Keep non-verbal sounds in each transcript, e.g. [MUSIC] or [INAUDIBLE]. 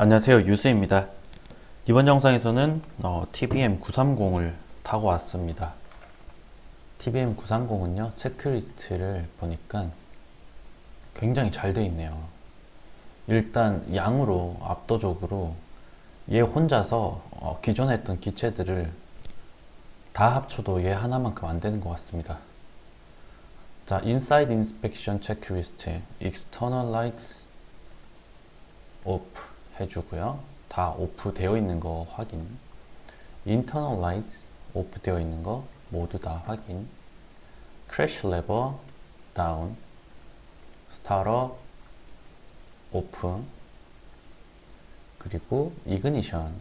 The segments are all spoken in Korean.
안녕하세요. 유수입니다. 이번 영상에서는 어, TBM 930을 타고 왔습니다. TBM 930은요 체크리스트를 보니까 굉장히 잘돼 있네요. 일단 양으로 압도적으로 얘 혼자서 어, 기존에 했던 기체들을 다 합쳐도 얘 하나만큼 안 되는 것 같습니다. 자, Inside Inspection Checklist, 해주고요. 다 오프 되어 있는 거 확인. Internal Lights 오프 되어 있는 거 모두 다 확인. Crash Lever Down, Starter 오프, 그리고 Ignition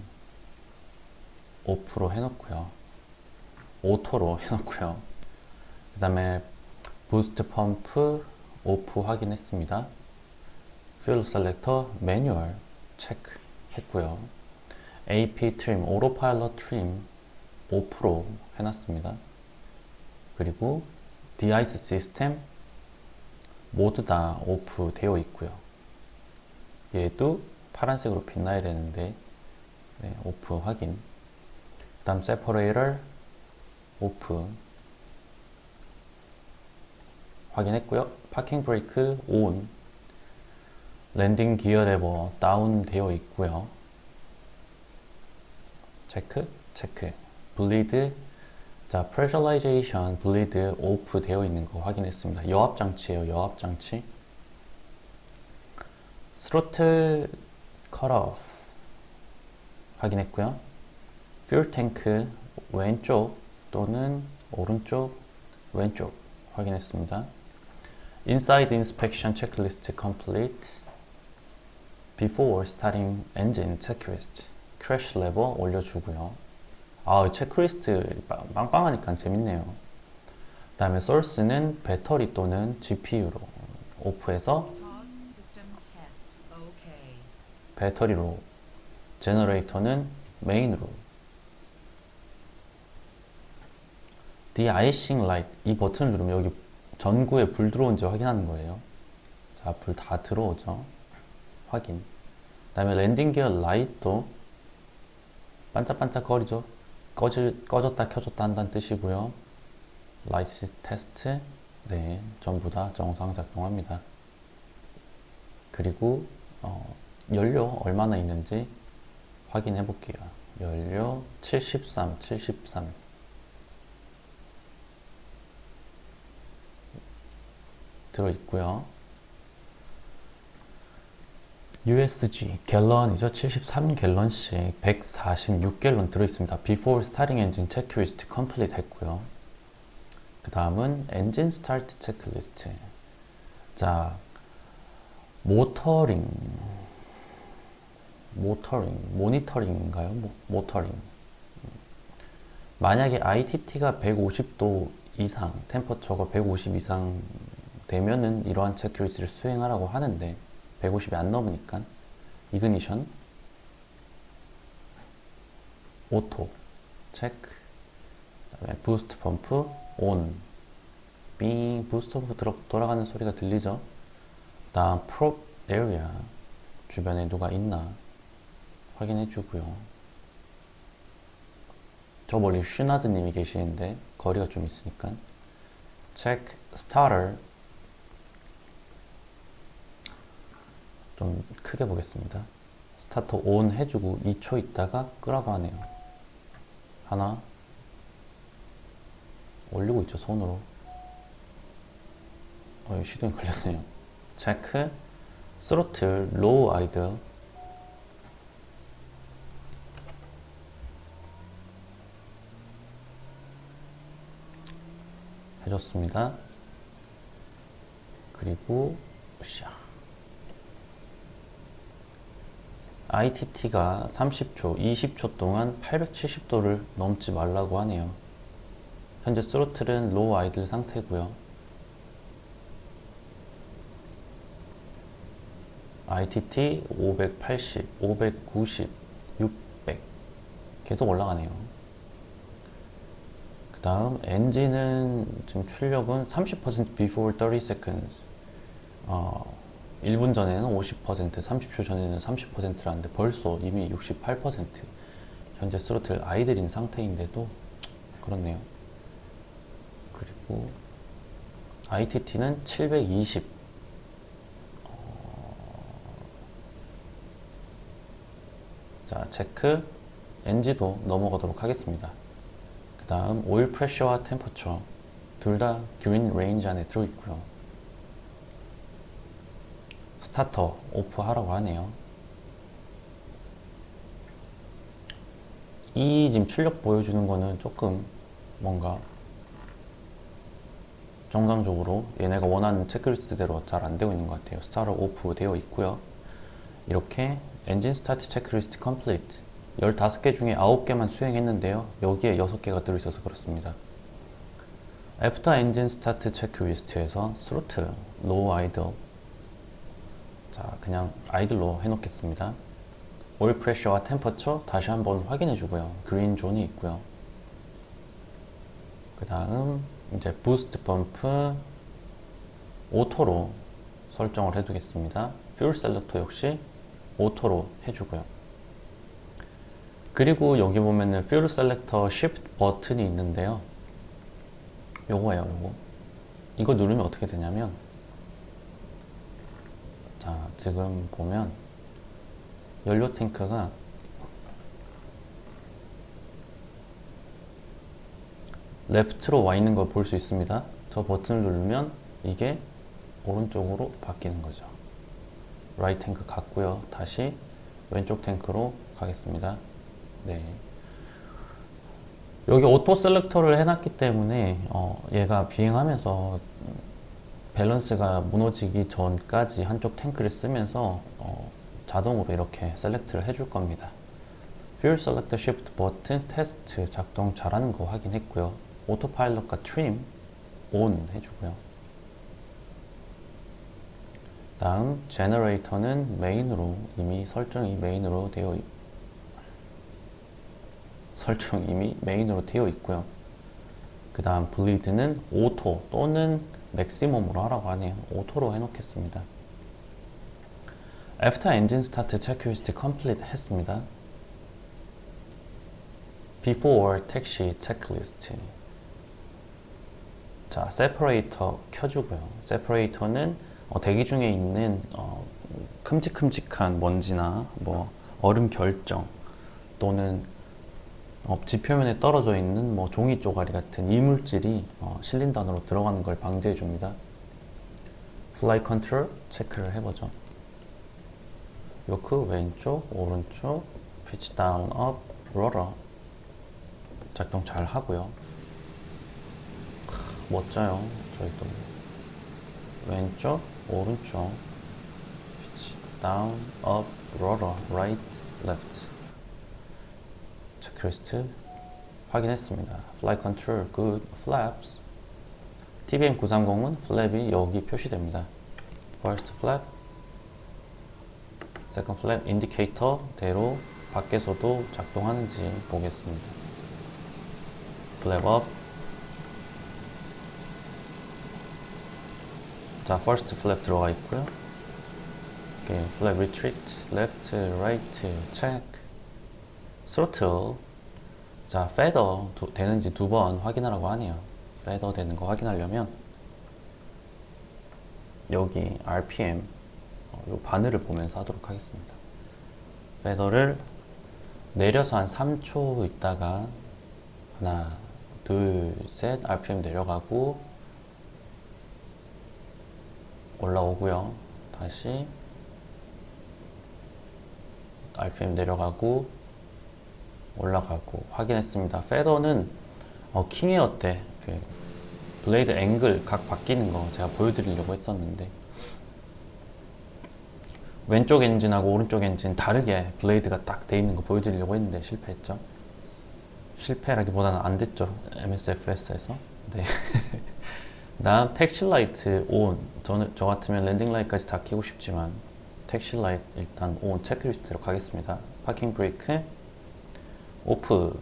오프로 해놓고요. 오토로 [LAUGHS] 해놓고요. 그 다음에 부스트 펌프 오프 확인했습니다. 퓨el 셀렉터 매뉴얼 체크 했고요. AP 트림, 오토파일럿 트림 5% 해놨습니다. 그리고 디아이스 시스템 모두 다 오프 되어 있고요. 얘도 파란색으로 빛나야 되는데 네, 오프 확인. 그 다음 세퍼레이터 오프 확인했고요. 파킹 브레이크 온, 랜딩 기어 레버 다운 되어 있고요. 체크, 체크. 블리드, 자, 프레셔라이제이션, 블리드 오프 되어 있는 거 확인했습니다. 여압 장치예요, 여압 장치. 스로틀 컷오프 확인했고요. 퓨얼 탱크 왼쪽 또는 오른쪽, 왼쪽 확인했습니다. Inside inspection checklist complete. Before starting engine checklist. Crash level 올려주고요. 아, 체크리스트 빵- 빵빵하니까 재밌네요. 그 다음에 source는 배터리 또는 GPU로 오프해서. 배터리로 제너레이터는 메인으로 de-icing light 이 버튼을 누르면 여기 전구에 불 들어온지 확인하는 거예요. 자, 불 다 들어오죠. 확인. 그 다음에 랜딩 기어 라이트도 반짝반짝 거리죠. 꺼질, 꺼졌다 켜졌다 한다는 뜻이고요. 라이트 테스트 네, 전부 다 정상 작동합니다. 그리고 어, 연료 얼마나 있는지 확인해 볼게요. 연료 73, 73. 들어 있고요. USG 갤런이죠. 73갤런씩 146갤런 들어 있습니다. Before starting engine checklist complete 했고요. 그 다음은 엔진 스타트 체크리스트. 자, 모터링 모터링, 모니터링인가요? 모, 모터링. 만약에 ITT가 150도 이상, 템퍼처가 150 이상 되면은 이러한 체크리스트를 수행하라고 하는데 150이 안 넘으니까. 이그니션. 오토. 체크. 그다음에 부스트 펌프. 온. 빙. 부스트 펌프 들어, 돌아가는 소리가 들리죠? 다음 프롭 에리아. 주변에 누가 있나 확인해 주고요. 저 멀리 슈나드님이 계시는데 거리가 좀 있으니까. 체크. 스타터 좀 크게 보겠습니다. 스타터 온 해주고 2초 있다가 끄라고 하네요. 하나 올리고 있죠 손으로. 어, 시동이 걸렸네요. 체크 스로틀 로우 아이드 해줬습니다. 그리고 샤 ITT가 30초, 20초 동안 870도를 넘지 말라고 하네요. 현재 스로틀은 로우 아이들 상태고요. ITT 580, 590, 600 계속 올라가네요. 그 다음 엔진은 지금 출력은 30% before 30 seconds. 어, 1분 전에는 50%, 30초 전에는 30%라는데 벌써 이미 68% 현재 스로틀 아이들인 상태인데도 그렇네요. 그리고 ITT는 720. 자, 체크 NG도 넘어가도록 하겠습니다. 그 다음 오일 프레셔와 템퍼처 둘다 그린 레인지 안에 들어있고요. 스타터 오프 하라고 하네요. 이 지금 출력 보여주는 거는 조금 뭔가 정상적으로 얘네가 원하는 체크리스트대로 잘 안 되고 있는 것 같아요. 스타터 오프 되어 있고요. 이렇게 엔진 스타트 체크리스트 컴플리트 15개 중에 9개만 수행했는데요. 여기에 6개가 들어있어서 그렇습니다. 애프터 엔진 스타트 체크리스트에서 스로틀, 노 아이들 자 그냥 아이들로 해놓겠습니다. 오일 프레셔와 템퍼처 다시 한번 확인해 주고요. 그린 존이 있고요. 그 다음 이제 부스트 펌프 오토로 설정을 해 두겠습니다. 퓨얼 셀렉터 역시 오토로 해주고요. 그리고 여기 보면은 퓨얼 셀렉터 Shift 버튼이 있는데요. 요거예요, 요거. 이거 누르면 어떻게 되냐면 자, 지금 보면 연료 탱크가 레프트로 와 있는 걸 볼 수 있습니다. 저 버튼을 누르면 이게 오른쪽으로 바뀌는 거죠. 라이트 탱크 갔고요. 다시 왼쪽 탱크로 가겠습니다. 네. 여기 오토 셀렉터를 해놨기 때문에 어, 얘가 비행하면서 밸런스가 무너지기 전까지 한쪽 탱크를 쓰면서 어, 자동으로 이렇게 셀렉트를 해줄 겁니다. Fuel Selector Shift 버튼 테스트 작동 잘하는 거 확인했고요. 오토파일럿과 트림 ON 해주고요. 다음 제너레이터는 메인으로 이미 설정이 메인으로 되어 있, 설정 이미 메인으로 되어 있고요. 그 다음 블리드는 오토 또는 맥시멈으로 하라고 하네요. 오토로 해놓겠습니다. After engine start checklist complete 했습니다. Before taxi checklist. 자, 세퍼레이터 켜주고요. 세퍼레이터는 어, 대기 중에 있는 어, 큼직큼직한 먼지나 뭐 얼음 결정 또는 어, 지표면에 떨어져 있는 뭐 종이 쪼가리 같은 이물질이 어, 실린더 안으로 들어가는 걸 방지해 줍니다. 플라이 컨트롤 체크를 해보죠. 요크 왼쪽, 오른쪽, 피치 다운, 업, 러러 작동 잘 하고요. 크, 멋져요. 저희도 왼쪽, 오른쪽, 피치 다운, 업, 러러, 라이트, 레프트 체크리스트 확인했습니다. Flight Control, Good, Flaps TBM 930은 플랩이 여기 표시됩니다. First flap, Second flap 인디케이터대로 밖에서도 작동하는지 보겠습니다. Flap up 자, first flap 들어가 있고요. 오케이, flap retreat, left, right, check 스로틀 자 페더 두- 되는지 두 번 확인하라고 하네요. 페더 되는 거 확인하려면 여기 RPM 어, 요 바늘을 보면서 하도록 하겠습니다. 페더를 내려서 한 3초 있다가 하나 둘셋 RPM 내려가고 올라오고요. 다시 RPM 내려가고 올라가고 확인했습니다. 페더는 어, 킹에어 때 그 블레이드 앵글 각 바뀌는 거 제가 보여드리려고 했었는데 왼쪽 엔진하고 오른쪽 엔진 다르게 블레이드가 딱 돼 있는 거 보여드리려고 했는데 실패했죠. 실패라기보다는 안 됐죠. MSFS에서. 네. [LAUGHS] 다음 택시 라이트 온. 저는 저 같으면 랜딩 라이트까지 다 켜고 싶지만 택시 라이트 일단 온 체크리스트로 가겠습니다. 파킹 브레이크 오프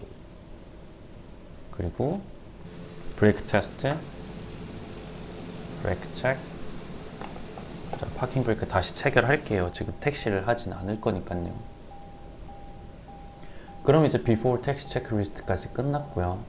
그리고 브레이크 테스트 브레이크 체크 자, 파킹 브레이크 다시 체결할게요. 지금 택시를 하진 않을 거니까요. 그럼 이제 before taxi checklist까지 끝났고요.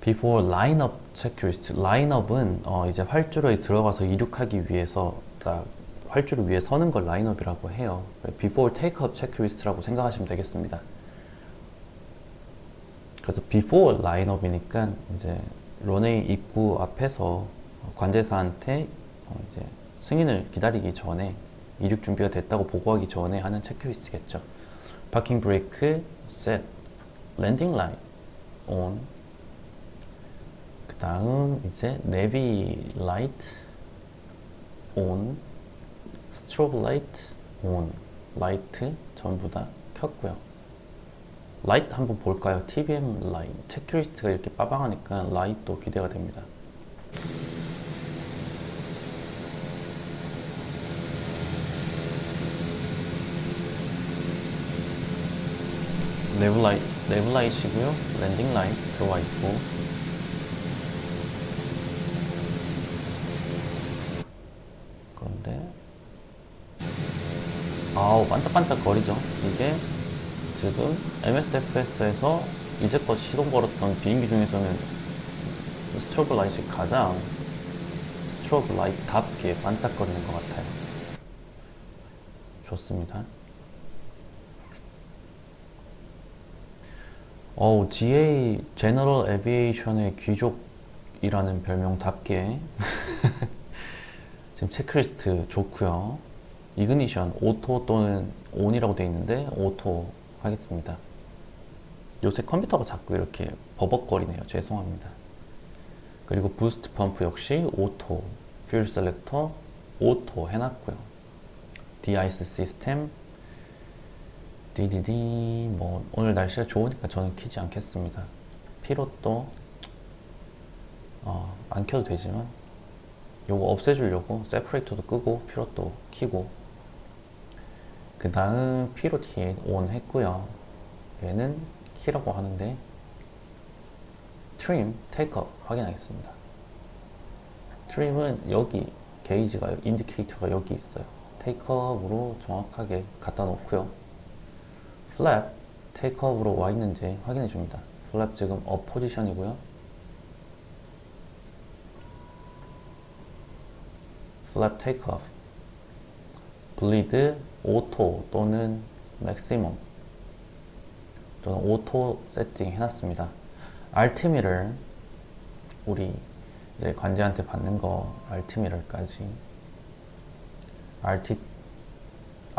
Before lineup checklist. lineup은 어 이제 활주로에 들어가서 이륙하기 위해서 딱 활주로 위에 서는 걸 라인업이라고 해요. before takeoff checklist라고 생각하시면 되겠습니다. 그래서 before lineup이니까 이제 런웨이 입구 앞에서 관제사한테 어 이제 승인을 기다리기 전에 이륙 준비가 됐다고 보고하기 전에 하는 체크리스트겠죠. 파킹 브레이크 set, 랜딩 라인 on. 그 다음 이제 내비 라이트 on, 스트로브 라이트 on, 라이트 전부 다 켰고요. 라이트 한번 볼까요? TBM 라인 체크리스트가 이렇게 빠방하니까 라이트도 기대가 됩니다. 레브 라이트, 레브 라이트이고요. 랜딩 라인 들어와 있고 그런데 아우 반짝반짝 거리죠. 이게 지금 MSFS에서 이제껏 시동 걸었던 비행기 중에서는 스트로브 라이트이 가장 스트로브 라이트답게 반짝거리는 것 같아요. 좋습니다. 어우, GA 제너럴 에비에이션의 귀족이라는 별명답게 [LAUGHS] 지금 체크리스트 좋고요. 이그니션 오토 또는 온이라고 되어 있는데 오토 하겠습니다. 요새 컴퓨터가 자꾸 이렇게 버벅거리네요. 죄송합니다. 그리고 부스트 펌프 역시 오토, 퓨얼 셀렉터 오토 해놨고요. 디아이스 시스템 디디디 뭐 오늘 날씨가 좋으니까 저는 키지 않겠습니다. 피로도 어, 안 켜도 되지만 요거 없애주려고 세퍼레이터도 끄고 피로도 키고 그 다음 피로 티에 온 했고요. 얘는 키라고 하는데 트림 테이크업 확인하겠습니다. 트림은 여기 게이지가 인디케이터가 여기 있어요. 테이크업으로 정확하게 갖다 놓고요. 플랩 테이크업으로 와 있는지 확인해 줍니다. 플랩 지금 업 포지션이고요. 플랩 테이크업 블리드 오토 또는 맥시멈 저는 오토 세팅 해놨습니다. 알티미를 우리 이제 관제한테 받는 거 알티미럴까지 알티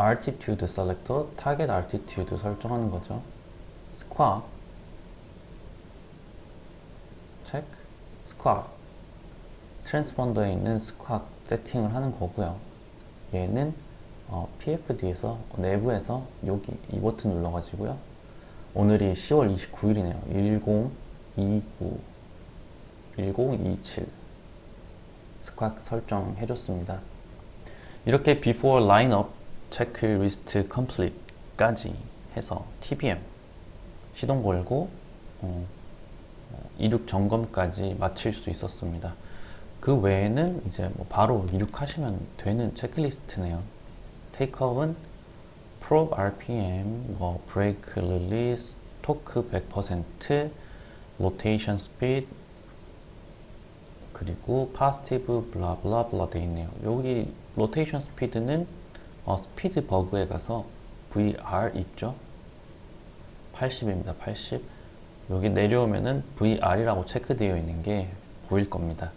altitude selector 타겟 altitude 설정하는 거죠. squawk check squawk 트랜스펀더에 있는 squawk 세팅을 하는 거고요. 얘는 어, PFD에서 내부에서 여기 이 버튼 눌러가지고요. 오늘이 10월 29일이네요. 1029 1027 스쿼트 설정해줬습니다. 이렇게 before lineup checklist complete까지 해서 TBM 시동 걸고 어, 어, 이륙 점검까지 마칠 수 있었습니다. 그 외에는 이제 뭐 바로 이륙하시면 되는 체크리스트네요. 테이크업은 probe RPM, 뭐 브레이크 릴리스, 토크 100%, 로테이션 스피드 그리고 파스티브 블라블라블라 돼 있네요. 여기 로테이션 스피드는 어, 스피드 버그에 가서 VR 있죠? 80입니다. 80. 여기 내려오면은 VR이라고 체크되어 있는 게 보일 겁니다.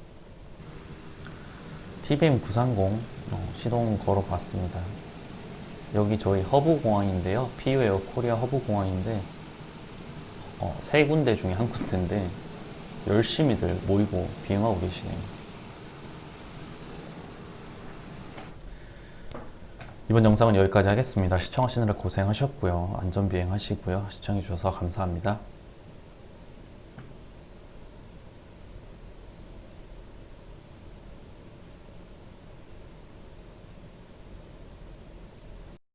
TBM 930 어, 시동 걸어 봤습니다. 여기 저희 허브 공항인데요. 피유에어 코리아 허브 공항인데 어, 세 군데 중에 한 군데인데 열심히들 모이고 비행하고 계시네요. 이번 영상은 여기까지 하겠습니다. 시청하시느라 고생하셨고요. 안전비행 하시고요. 시청해주셔서 감사합니다.